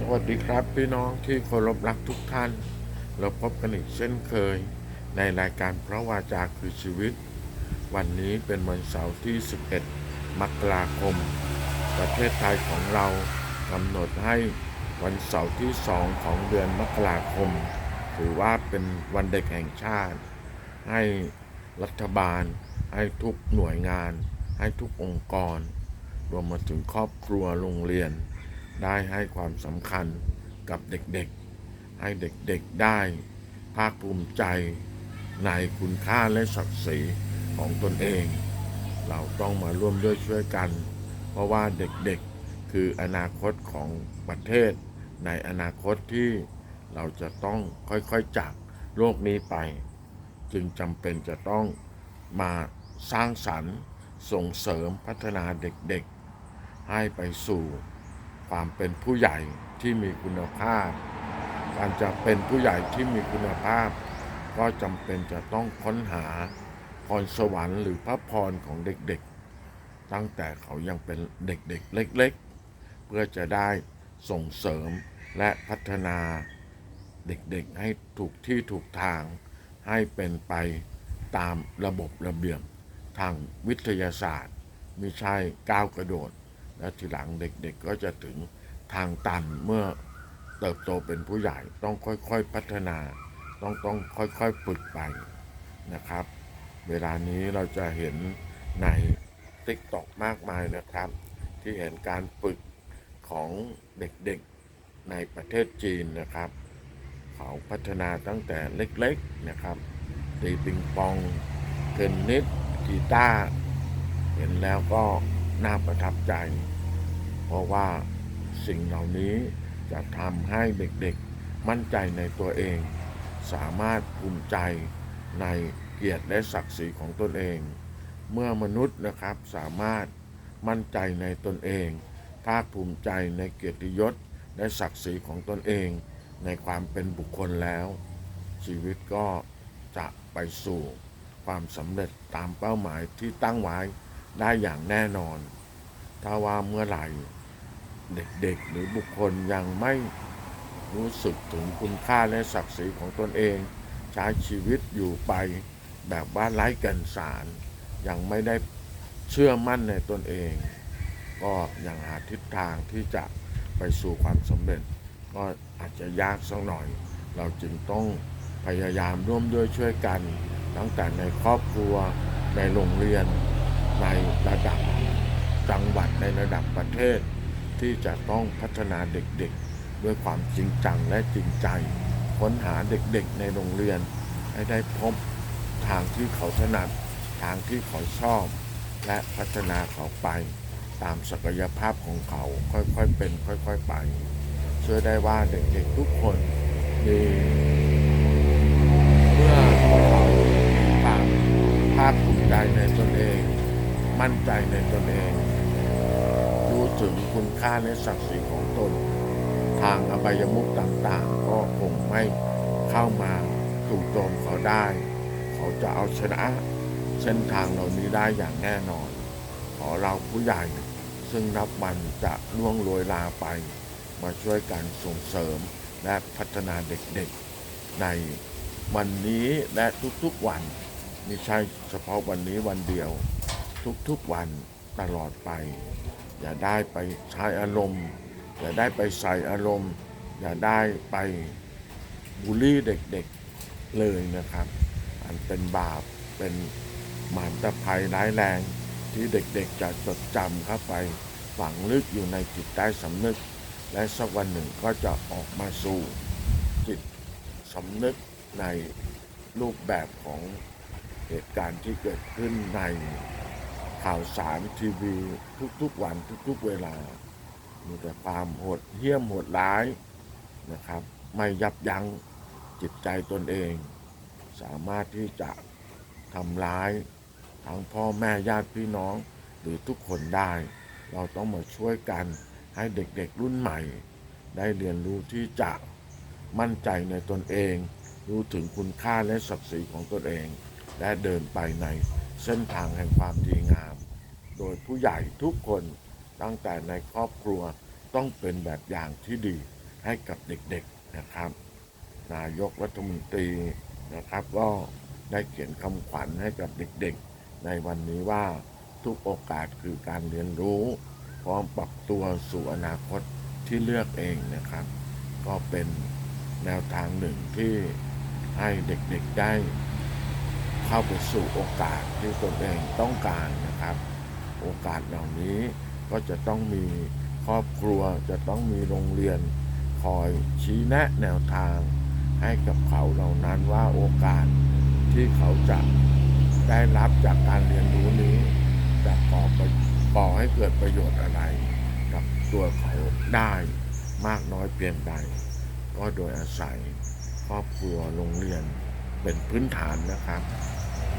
สวัสดีครับพี่น้องที่เคารพรักทุกท่าน เราพบกันอีกเช่นเคย ในรายการพระวาจาคือชีวิต วันนี้เป็นวันเสาร์ที่ 11 มกราคม ประเทศไทยของเรากำหนดให้วันเสาร์ที่2ของเดือนมกราคม ถือว่าเป็นวันเด็กแห่งชาติ ให้รัฐบาล ให้ทุกหน่วยงาน ให้ทุกองค์กร รวมมาถึงครอบครัวโรงเรียน ได้ให้ความสำคัญกับเด็กๆ ให้เด็กๆได้ ภาคภูมิใจในคุณค่าและศักดิ์ศรีของตนเอง เราต้องมาร่วมด้วยช่วยกัน เพราะว่าเด็กๆคืออนาคตของประเทศ ในอนาคตที่เราจะต้องค่อยๆจากโลกนี้ไป จึงจำเป็นจะต้องมาสร้างสรรค์ส่งเสริมพัฒนาเด็กๆ ให้ไปสู่ ความเป็นผู้ใหญ่ที่มีคุณภาพ การจะเป็นผู้ใหญ่ที่มีคุณภาพ ก็จำเป็นจะต้องค้นหาพรสวรรค์หรือพระพรของเด็กๆ ตั้งแต่เขายังเป็นเด็กๆ เล็กๆ เพื่อจะได้ส่งเสริมและพัฒนาเด็กๆ ให้ถูกที่ถูกทาง ให้เป็นไปตามระบบระเบียบทางวิทยาศาสตร์ ไม่ใช่ก้าวกระโดด แล้วทีหลังเด็กๆก็จะถึงทางตันเมื่อเติบโตเป็นผู้ใหญ่ต้องค่อยๆพัฒนา ต้องต้องค่อยๆฝึกไปนะครับ เวลานี้เราจะเห็นใน t ิ k t o k มากมายนะครับ ที่เห็นการฝึกของเด็กๆในประเทศจีนนะครับ เขาพัฒนาตั้งแต่เล็กๆนะครับตีปิงปองเทนนิสกีตาร์เห็นแล้วก็ น่าประทับใจ เพราะว่าสิ่งเหล่านี้จะทำให้เด็กๆมั่นใจในตัวเอง สามารถภูมิใจในเกียรติและศักดิ์ศรีของตนเอง เมื่อมนุษย์นะครับสามารถมั่นใจในตนเองภาคภูมิใจในเกียรติยศและศักดิ์ศรีของตนเอง ในความเป็นบุคคลแล้ว ชีวิตก็จะไปสู่ความสำเร็จตามเป้าหมายที่ตั้งไว้ ได้อย่างแน่นอน ถ้าว่าเมื่อไหร่เด็กๆ หรือบุคคลยังไม่รู้สึกถึงคุณค่าและศักดิ์ศรีของตนเอง ใช้ชีวิตอยู่ไปแบบว่าไร้กันสาร ยังไม่ได้เชื่อมั่นในตนเอง ก็ยังหาทิศทางที่จะไปสู่ความสำเร็จ ก็อาจจะยากสักหน่อย เราจึงต้องพยายามร่วมด้วยช่วยกัน ตั้งแต่ในครอบครัวในโรงเรียน ในระดับจังหวัดในระดับประเทศ ที่จะต้องพัฒนาเด็กๆ ด้วยความจริงจังและจริงใจ ค้นหาเด็กๆ ในโรงเรียน ให้ได้พบทางที่เขาถนัดทางที่เขาชอบ และพัฒนาเขาไป ตามศักยภาพของเขาค่อยๆเป็น ค่อยๆไปเชื่อได้ว่าเด็กๆทุกคนมีเมื่อเขาความภาคภูมิใจในตนเอง มั่นใจในตนเอง รู้ถึงคุณค่าและศักดิ์ศรีของตน ทางอบายมุขต่างๆ ก็คงไม่เข้ามาถูกโจมเขาได้ เขาจะเอาชนะเส้นทางเหล่านี้ได้อย่างแน่นอน ขอเราผู้ใหญ่ซึ่งนับวันจะล่วงโรยลาไป มาช่วยกันส่งเสริมและพัฒนาเด็กๆ ในวันนี้และทุกๆวันไม่ใช่เฉพาะวันนี้วันเดียว ทุกๆวันตลอดไป อย่าได้ไปใช้อารมณ์ อย่าได้ไปใส่อารมณ์ อย่าได้ไปบูลลี่เด็กๆเลยนะครับ อันเป็นบาปเป็นหมานตะภัยร้ายแรงที่เด็กๆจะจดจำเข้าไปฝังลึกอยู่ในจิตใต้สำนึก และสักวันหนึ่งก็จะออกมาสู่จิตสำนึกในรูปแบบของเหตุการณ์ที่เกิดขึ้นใน ข่าวสารทีวีทุกๆวันทุกๆเวลา มีแต่ความโหดเหี้ยมโหดร้ายนะครับ ไม่ยับยั้งจิตใจตนเอง สามารถที่จะทำร้ายทั้งพ่อแม่ญาติพี่น้องหรือทุกคนได้ เราต้องมาช่วยกันให้เด็กๆรุ่นใหม่ ได้เรียนรู้ที่จะมั่นใจในตนเอง รู้ถึงคุณค่าและศักดิ์ศรีของตนเอง และเดินไปในเส้นทางแห่งความดีงาม โดยผู้ใหญ่ทุกคนตั้งแต่ในครอบครัวต้องเป็นแบบอย่างที่ดีให้กับเด็กๆนะครับ นายกรัฐมนตรีนะครับ ก็ได้เขียนคำขวัญให้กับเด็กๆ ในวันนี้ว่าทุกโอกาสคือการเรียนรู้ พร้อมปรับตัวสู่อนาคตที่เลือกเองนะครับ ก็เป็นแนวทางหนึ่งที่ให้เด็กๆได้ เข้าไปสู่โอกาสที่ตนเองต้องการนะครับ โอกาสเหล่านี้ ก็จะต้องมีครอบครัวจะต้องมีโรงเรียน คอยชี้แนะแนวทาง ให้กับเขาเหล่านั้นว่าโอกาสที่เขาจะได้รับจากการเรียนรู้นี้ จะก่อปก่อให้เกิดประโยชน์อะไร กับตัวเขาได้มากน้อยเพียงใด ก็โดยอาศัยครอบครัวโรงเรียนเป็นพื้นฐานนะครับ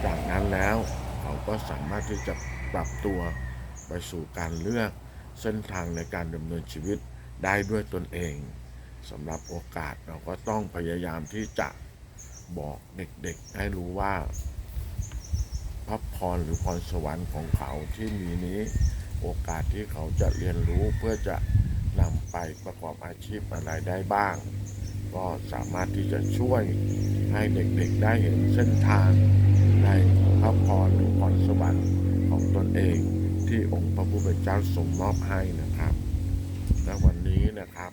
จากนั้นแล้วเขาก็สามารถที่จะ ปรับตัวไปสู่การเลือกเส้นทางในการดำเนินชีวิตได้ด้วยตนเองสำหรับโอกาสเราก็ต้องพยายามที่จะบอกเด็กๆให้รู้ว่าพระพรหรือพรสวรรค์ของเขาที่มีนี้ โอกาสที่เขาจะเรียนรู้เพื่อจะนำไปประกอบอาชีพอะไรได้บ้าง ก็สามารถที่จะช่วยให้เด็กๆได้เห็นเส้นทางในพระพรหรือพรสวรรค์ ของตนเองที่องค์พระผู้เป็นเจ้าทรงมอบให้นะครับ และวันนี้นะครับ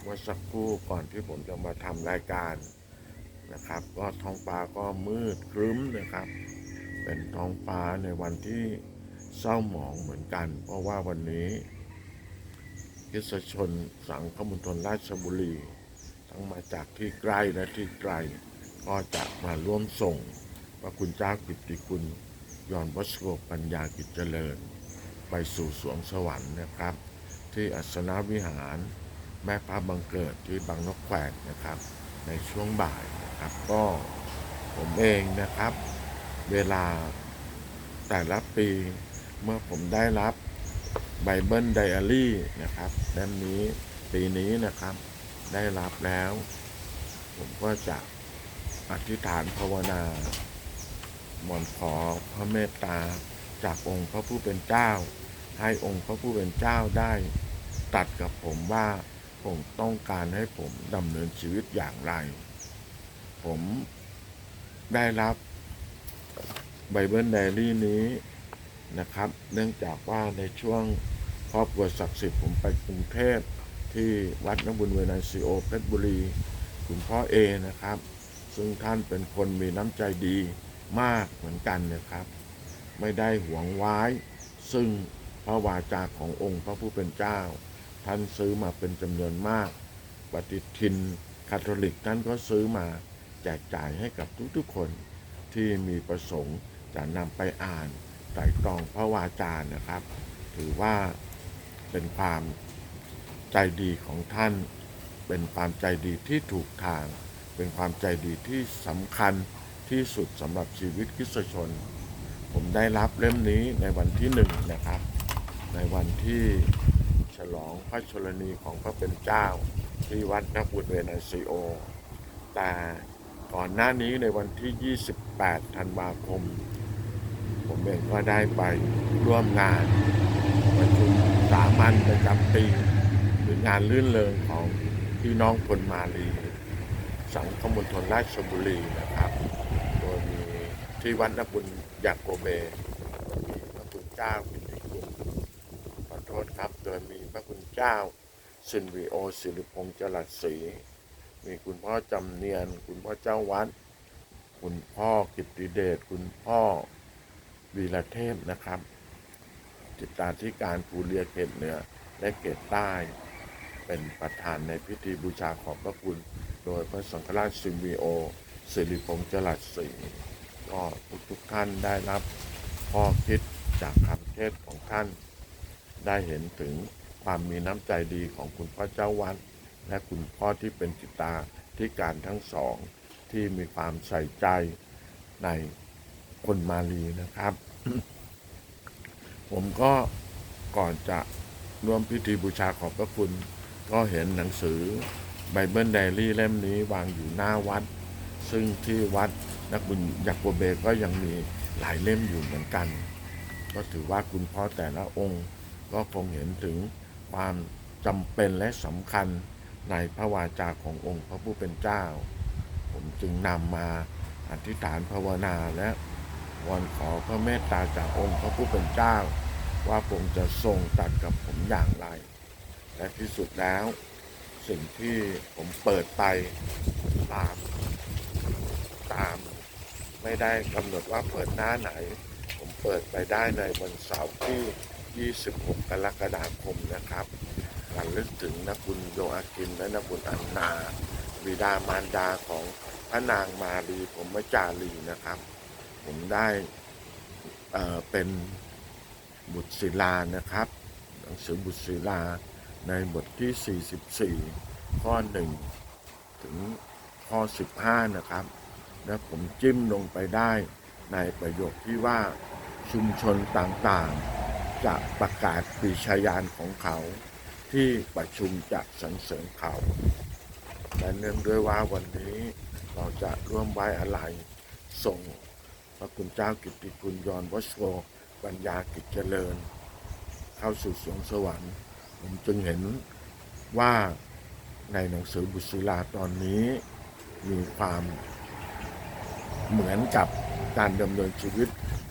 เมื่อสักครู่ก่อนที่ผมจะมาทำรายการนะครับ ก็ท้องฟ้าก็มืดครึ้มนะครับ เป็นท้องฟ้าในวันที่เศร้าหมองเหมือนกัน เพราะว่าวันนี้คริสชนสังฆมณฑลราชบุรี ทั้งมาจากที่ใกล้และที่ไกล ก็จะมาร่วมส่งพระคุณเจ้ากิตติคุณ ยอนวัชโกปัญญากิจเจริญ ไปสู่สวงสวรรค์นะครับ ที่อัศนวิหาร แม่พระบังเกิดที่บางนกแขวกนะครับ ในช่วงบ่ายนะครับก็ผมเองนะครับ เวลาแต่ละปีเมื่อผมได้รับไบเบิลไดอารี่นะครับเล่มนี้ปีนี้นะครับได้รับแล้ว ผมก็จะอธิษฐานภาวนา มอนขอพระเมตตาจากองค์พระผู้เป็นเจ้า ให้องค์พระผู้เป็นเจ้าได้ตัดกับผมว่าผมต้องการให้ผมดำเนินชีวิตอย่างไร ผมได้รับไบเบิลไดรี่นี้นะครับ เนื่องจากว่าในช่วงครอบครัวศักดิ์สิทธิ์ผมไปกรุงเทพที่วัดนบุญเวนันซีโอเพชรบุรี คุณพ่อเอนะครับ ซึ่งท่านเป็นคนมีน้ำใจดี มากเหมือนกันนะครับ ไม่ได้หวงไว้ ซึ่งพระวาจาขององค์พระผู้เป็นเจ้า ท่านซื้อมาเป็นจำนวนมาก ปฏิทินคาทอลิกท่านก็ซื้อมาแจกจ่ายให้กับทุกๆคนที่มีประสงค์จะนำไปอ่านไตรตรองพระวาจานะครับ ถือว่าเป็นความใจดีของท่าน เป็นความใจดีที่ถูกทาง เป็นความใจดีที่สำคัญ ที่สุดสำหรับชีวิตคริสชน ผมได้รับเล่มนี้ในวันที่หนึ่งนะครับ ในวันที่ฉลองพระชนนีของพระเป็นเจ้าที่วัดนักบุญเวนันซีโอ แต่ก่อนหน้านี้ในวันที่ 28 ธันวาคม ผมเองก็ได้ไปร่วมงานประชุมสามัญประจำปีหรืองานลื่นเริงของพี่น้องคนมาลี สังฆมณฑลราชบุรีนะครับ ที่วัดนบุญยาโกเบมีพระคุณเจ้ากิติคุณขอโทษครับ โดยมีพระคุณเจ้าสินวีโอสิริพงษ์จรัสศรีมีคุณพ่อจำเนียน คุณพ่อเจ้าวัด คุณพ่อกิตติเดชคุณพ่อวีระเทพนะครับ จิตาธิการภูเรียเขตเหนือและเขตใต้ เป็นประธานในพิธีบูชาขอบพระคุณ โดยพระสังฆราชสิมวีโอสิริพงษ์จรัสศรี ก็ทุกๆท่านได้รับข้อคิดจากคำเทศของท่าน ได้เห็นถึงความมีน้ำใจดีของคุณพ่อเจ้าวัดและคุณพ่อที่เป็นจิตาธิการทั้งสอง ที่มีความใส่ใจในคนมาลีนะครับ ผมก็ก่อนจะร่วมพิธีบูชาขอบพระคุณ ก็เห็นหนังสือไบเบิลไดรี่เล่มนี้วางอยู่หน้าวัด ซึ่งที่วัด นักบุญยักโกเบก็ยังมีหลายเล่มอยู่เหมือนกัน ก็ถือว่าคุณพ่อแต่ละองค์ ก็คงเห็นถึงความจำเป็นและสำคัญในพระวาจาขององค์พระผู้เป็นเจ้า ผมจึงนำมาอธิษฐานภาวนาและวอนขอพระเมตตาจากองค์พระผู้เป็นเจ้า ว่าผมจะทรงตัดกับผมอย่างไร และที่สุดแล้ว สิ่งที่ผมเปิดไปตามตาม ไม่ได้กำหนดว่าเปิดหน้าไหน ผมเปิดไปได้ในวันเสาร์ที่ 26 กรกฎาคมนะครับการลึกถึงนักบุญโยอากินและนักบุญอันนา บิดามารดาของพระนางมารีผมมจารีนะครับ ผมได้เเป็นบุตรศิลานะครับ หนังสือบุตรศิลาในบทที่ 44 ข้อ 1 ถึงข้อ 15 นะครับ และผมจิ้มลงไปได้ในประโยคที่ว่าชุมชนต่างๆ จะประกาศปีชาญาณของเขา ที่ประชุมจะสรรเสริญเขาและเนื่องด้วยว่าวันนี้เราจะร่วมไว้อะไร ส่งพระคุณเจ้ากิตติคุณยอนวัชโวปัญญากิจเจริญ เข้าสู่สวงสวรรค์ผมจึงเห็นว่าในหนังสือบุตราตอนนี้มีความ เหมือนกับการดำเนินชีวิต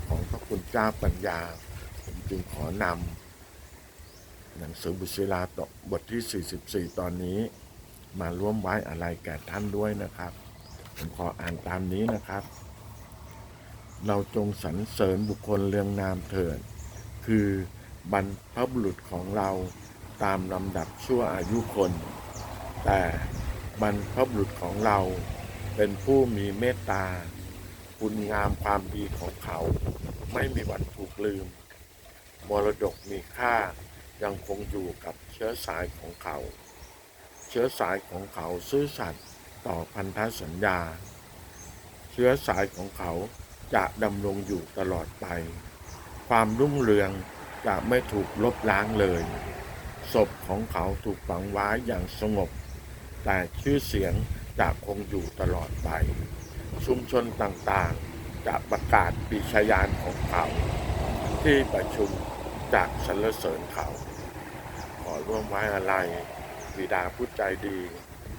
ของพระคุณเจ้าปัญญา ผมจึงขอนำหนังสือบุตรศิลาตบทที่ 44 ตอนนี้ มาร่วมไว้อะไรแก่ท่านด้วยนะครับ ผมขออ่านตามนี้นะครับ เราจงสรรเสริญบุคคลเรียงนามเถิด คือบรรพบุรุษของเราตามลำดับชั่วอายุคน แต่บรรพบุรุษของเราเป็นผู้มีเมตตา คุณงามความดีของเขา ไม่มีวันถูกลืม มรดกมีค่ายังคงอยู่กับเชื้อสายของเขา เชื้อสายของเขาซื่อสัตย์ต่อพันธสัญญา เชื้อสายของเขาจะดำรงอยู่ตลอดไป ความรุ่งเรืองจะไม่ถูกลบล้างเลย ศพของเขาถูกฝังไว้อย่างสงบ แต่ชื่อเสียงจะคงอยู่ตลอดไป ชุมชนต่างๆ จะประกาศปีชาญาณของเขา ที่ประชุมจากสรรเสริญเขา ขอร่วมไว้อะไรบิดาผู้ใจดี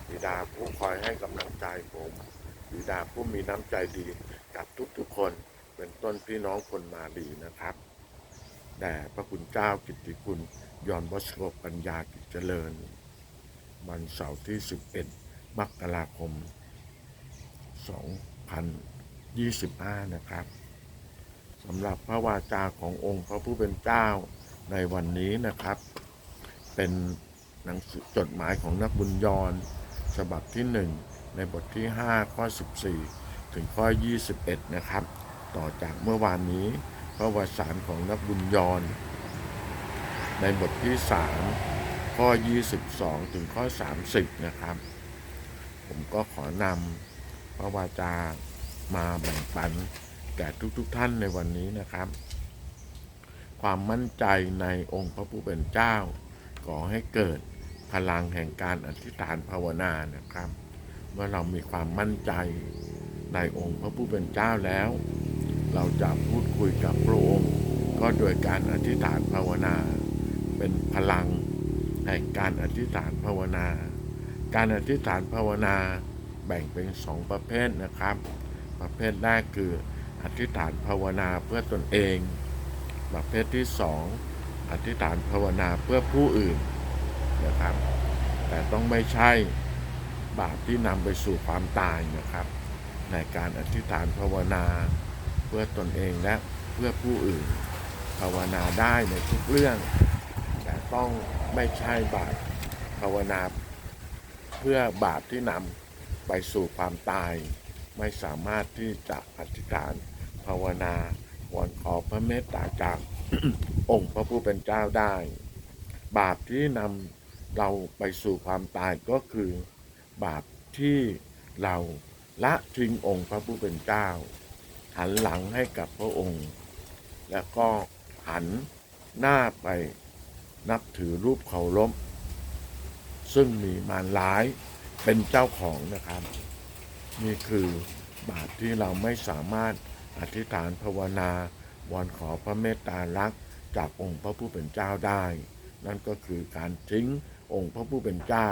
บิดาผู้คอยให้กำลังใจผมบิดาผู้มีน้ำใจดีกับทุกๆคนเป็นต้นพี่น้องคนมาดีนะครับแด่พระคุณเจ้ากิตติคุณยอนวัชโกปัญญากิจเจริญ วันเสาร์ที่ 11 มกราคม 2025 นะครับสำหรับพระวาจาขององค์พระผู้เป็นเจ้าในวันนี้นะครับ เป็นหนังสือจดหมายของนักบุญยอนฉบับที่ 1 ในบทที่ 5 ข้อ 14 ถึงข้อ 21 นะครับ ต่อจากเมื่อวานนี้พระวสารของนักบุญยอนในบทที่ 3 ข้อ 22 ถึงข้อ 30 นะครับ ผมก็ขอนำ ระวาจามาแบ่งปันแก่ทุกๆทท่านในวันนี้นะครับ ความมั่นใจในองค์พระผู้เป็นเจ้าก่อให้เกิดพลังแห่งการอธิษฐานภาวนานะครับ เมื่อเรามีความมั่นใจในองค์พระผู้เป็นเจ้าแล้ว เราจะพูดคุยกับพระองค์ ก็โดยการอธิษฐานภาวนา เป็นพลังแห่งการอธิษฐานภาวนา การอธิษฐานภาวนาแบ่งเป็นสองประเภทนะครับ ประเภทแรกคืออธิษฐานภาวนาเพื่อตนเอง ประเภทที่สองอธิษฐานภาวนาเพื่อผู้อื่นนะครับ แต่ต้องไม่ใช่บาปที่นำไปสู่ความตายนะครับ ในการอธิษฐานภาวนาเพื่อตนเองและเพื่อผู้อื่น ภาวนาได้ในทุกเรื่อง แต่ต้องไม่ใช่บาปภาวนาเพื่อบาปที่นำ ไปสู่ความตาย ไม่สามารถที่จะอธิษฐานภาวนา วอนขอพระเมตตาจากองค์พระผู้เป็นเจ้าได้ บาปที่นำเราไปสู่ความตายก็คือ บาปที่เราละทิ้งองค์พระผู้เป็นเจ้า หันหลังให้กับพระองค์ แล้วก็หันหน้าไปนับถือรูปเคารพซึ่งมีมารร้าย เป็นเจ้าของนะครับ นี่คือบาปที่เราไม่สามารถอธิษฐานภาวนาวอนขอพระเมตตารักจากองค์พระผู้เป็นเจ้าได้ นั่นก็คือการทิ้งองค์พระผู้เป็นเจ้า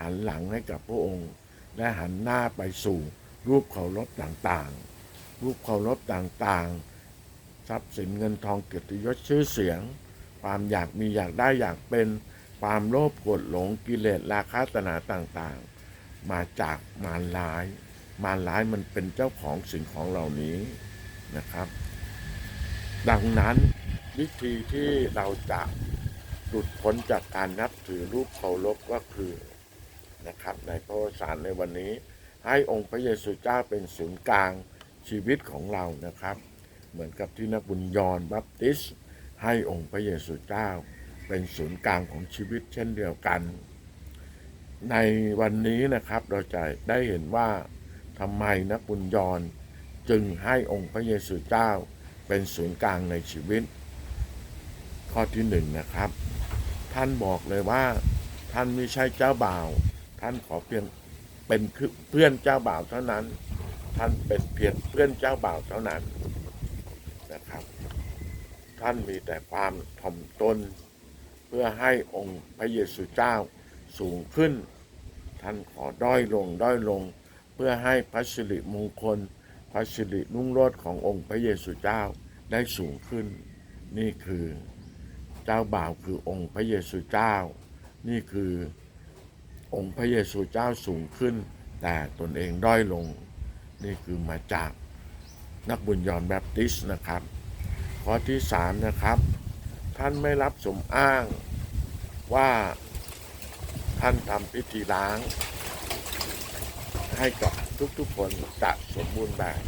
หันหลังให้กับพระองค์ และหันหน้าไปสู่รูปเคารพต่างๆ รูปเคารพต่างๆ ทรัพย์สินเงินทองเกียรติยศชื่อเสียง ความอยากมีอยากได้อยากเป็น ความโลภโกรธหลงกิเลสราคะตนาต่างๆ มาจากมารร้าย มารร้ายมันเป็นเจ้าของสิ่งของเหล่านี้นะครับ ดังนั้นวิธีที่เราจะหลุดพ้นจากการนับถือรูปเคารพก็คือนะครับในพระวสารในวันนี้ ให้องค์พระเยซูเจ้าเป็นศูนย์กลางชีวิตของเรานะครับ เหมือนกับที่นักบุญยอนบัพติส ให้องค์พระเยซูเจ้า เป็นศูนย์กลางของชีวิตเช่นเดียวกัน ในวันนี้นะครับเราจะได้เห็นว่าทำไมนักบุญยอนจึงให้องค์พระเยซูเจ้าเป็นศูนย์กลางในชีวิต ข้อที่หนึ่งนะครับ ท่านบอกเลยว่า ท่านไม่ใช่เจ้าบ่าว ท่านขอเพียงเป็นเพื่อนเจ้าบ่าวเท่านั้น ท่านเป็นเพียงเพื่อนเจ้าบ่าวเท่านั้นนะครับ ท่านมีแต่ความถ่อมตน เพื่อให้องค์พระเยซูเจ้าสูงขึ้น ท่านขอด้อยลงด้อยลง เพื่อให้พระสิริมงคล พระสิรินุ่งโรจน์ขององค์พระเยซูเจ้าได้สูงขึ้น นี่คือเจ้าบ่าวคือองค์พระเยซูเจ้า นี่คือองค์พระเยซูเจ้าสูงขึ้น แต่ตนเองด้อยลง นี่คือมาจากนักบุญยอนแบปติสนะครับ ข้อที่สามนะครับ ท่านไม่รับสมอ้างว่าท่านทำพิธีล้าง ให้กับทุกๆคนจะสมบูรณ์แบบ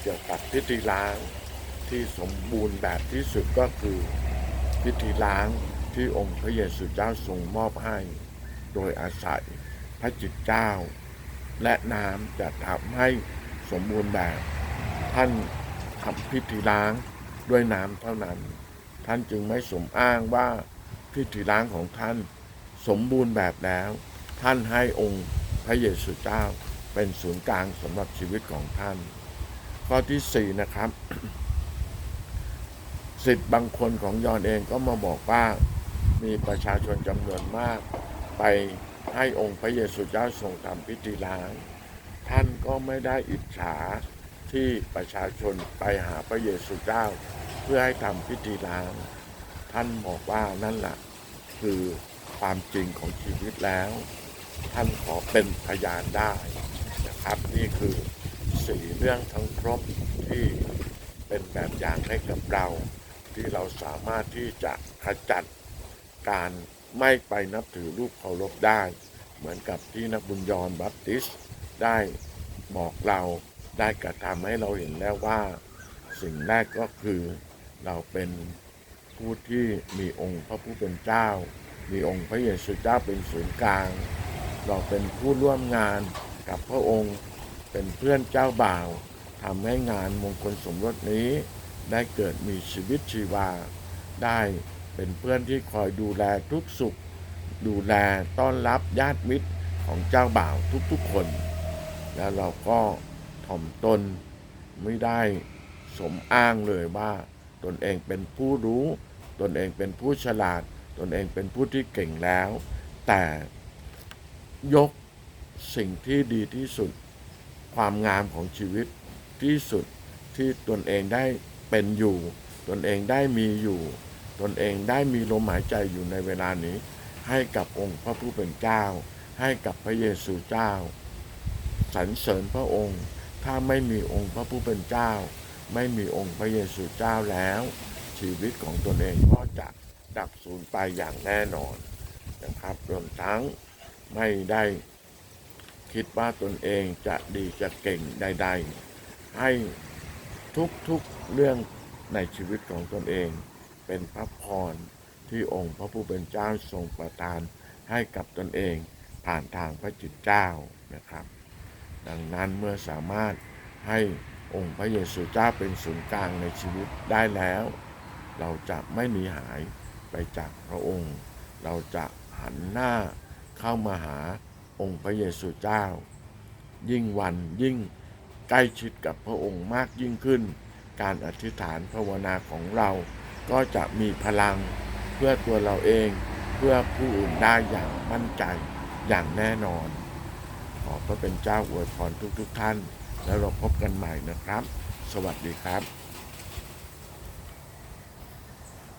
เกี่ยวกับพิธีล้างที่สมบูรณ์แบบที่สุดก็คือพิธีล้างที่องค์พระเยซูเจ้าทรงมอบให้ โดยอาศัยพระจิตเจ้า และน้ำจะทำให้สมบูรณ์แบบ ท่านทำพิธีล้างด้วยน้ำเท่านั้น ท่านจึงไม่สมอ้างว่าพิธีล้างของท่านสมบูรณ์แบบแล้ว ท่านให้องค์พระเยซูเจ้าเป็นศูนย์กลางสำหรับชีวิตของท่าน ข้อที่สี่นะครับสิทธิ์บางคนของยอนเองก็มาบอกว่ามีประชาชนจำนวนมาก ไปให้องค์พระเยซูเจ้าทรงทำพิธีล้าง ท่านก็ไม่ได้อิจฉาที่ประชาชนไปหาพระเยซูเจ้า พื่อให้ทำพิธีล้าง ท่านบอกว่านั่นแหละคือความจริงของชีวิตแล้ว ท่านขอเป็นพยานได้นะครับ นี่คือสี่เรื่องทั้งครบที่เป็นแบบอย่างให้กับเรา ที่เราสามารถที่จะขจัดการไม่ไปนับถือรูปเคารพได้ เหมือนกับที่นักบุญยอนบัพติสได้บอกเราได้กระทำให้เราเห็นแล้วว่า สิ่งแรกก็คือ เราเป็นผู้ที่มีองค์พระผู้เป็นเจ้า มีองค์พระเยซูเจ้าเป็นศูนย์กลาง เราเป็นผู้ร่วมงานกับพระองค์เป็นเพื่อนเจ้าบ่าวทำให้งานมงคลสมรสนี้ ได้เกิดมีชีวิตชีวา ได้เป็นเพื่อนที่คอยดูแลทุกสุข ดูแลต้อนรับญาติมิตรของเจ้าบ่าวทุกๆคน แล้วเราก็ถ่อมตนไม่ได้สมอ้างเลยว่า ตนเองเป็นผู้รู้ ตนเองเป็นผู้ฉลาด ตนเองเป็นผู้ที่เก่งแล้ว แต่ยกสิ่งที่ดีที่สุด ความงามของชีวิตที่สุดที่ตนเองได้เป็นอยู่ ตนเองได้มีอยู่ ตนเองได้มีลมหายใจอยู่ในเวลานี้ ให้กับองค์พระผู้เป็นเจ้า ให้กับพระเยซูเจ้าสรรเสริญพระองค์ ถ้าไม่มีองค์พระผู้เป็นเจ้า ไม่มีองค์พระเยซูเจ้าแล้ว ชีวิตของตนเองก็จะดับสูญไปอย่างแน่นอนนะครับรวมทั้งไม่ได้คิดว่าตนเองจะดีจะเก่งใดๆ ให้ทุกๆเรื่องในชีวิตของตนเอง เป็นพระพรที่องค์พระผู้เป็นเจ้าทรงประทานให้กับตนเองผ่านทางพระจิตเจ้านะครับ ดังนั้นเมื่อสามารถให้ องค์พระเยซูเจ้าเป็นศูนย์กลางในชีวิตได้แล้ว เราจะไม่หนีหายไปจากพระองค์ เราจะหันหน้าเข้ามาหาองค์พระเยซูเจ้า ยิ่งวันยิ่งใกล้ชิดกับพระองค์มากยิ่งขึ้น การอธิษฐานภาวนาของเราก็จะมีพลังเพื่อตัวเราเองเพื่อผู้อื่นได้อย่างมั่นใจอย่างแน่นอน ขอพระเป็นเจ้าอวยพรทุกๆทท่าน แล้วเราพบกันใหม่นะครับ สวัสดีครับ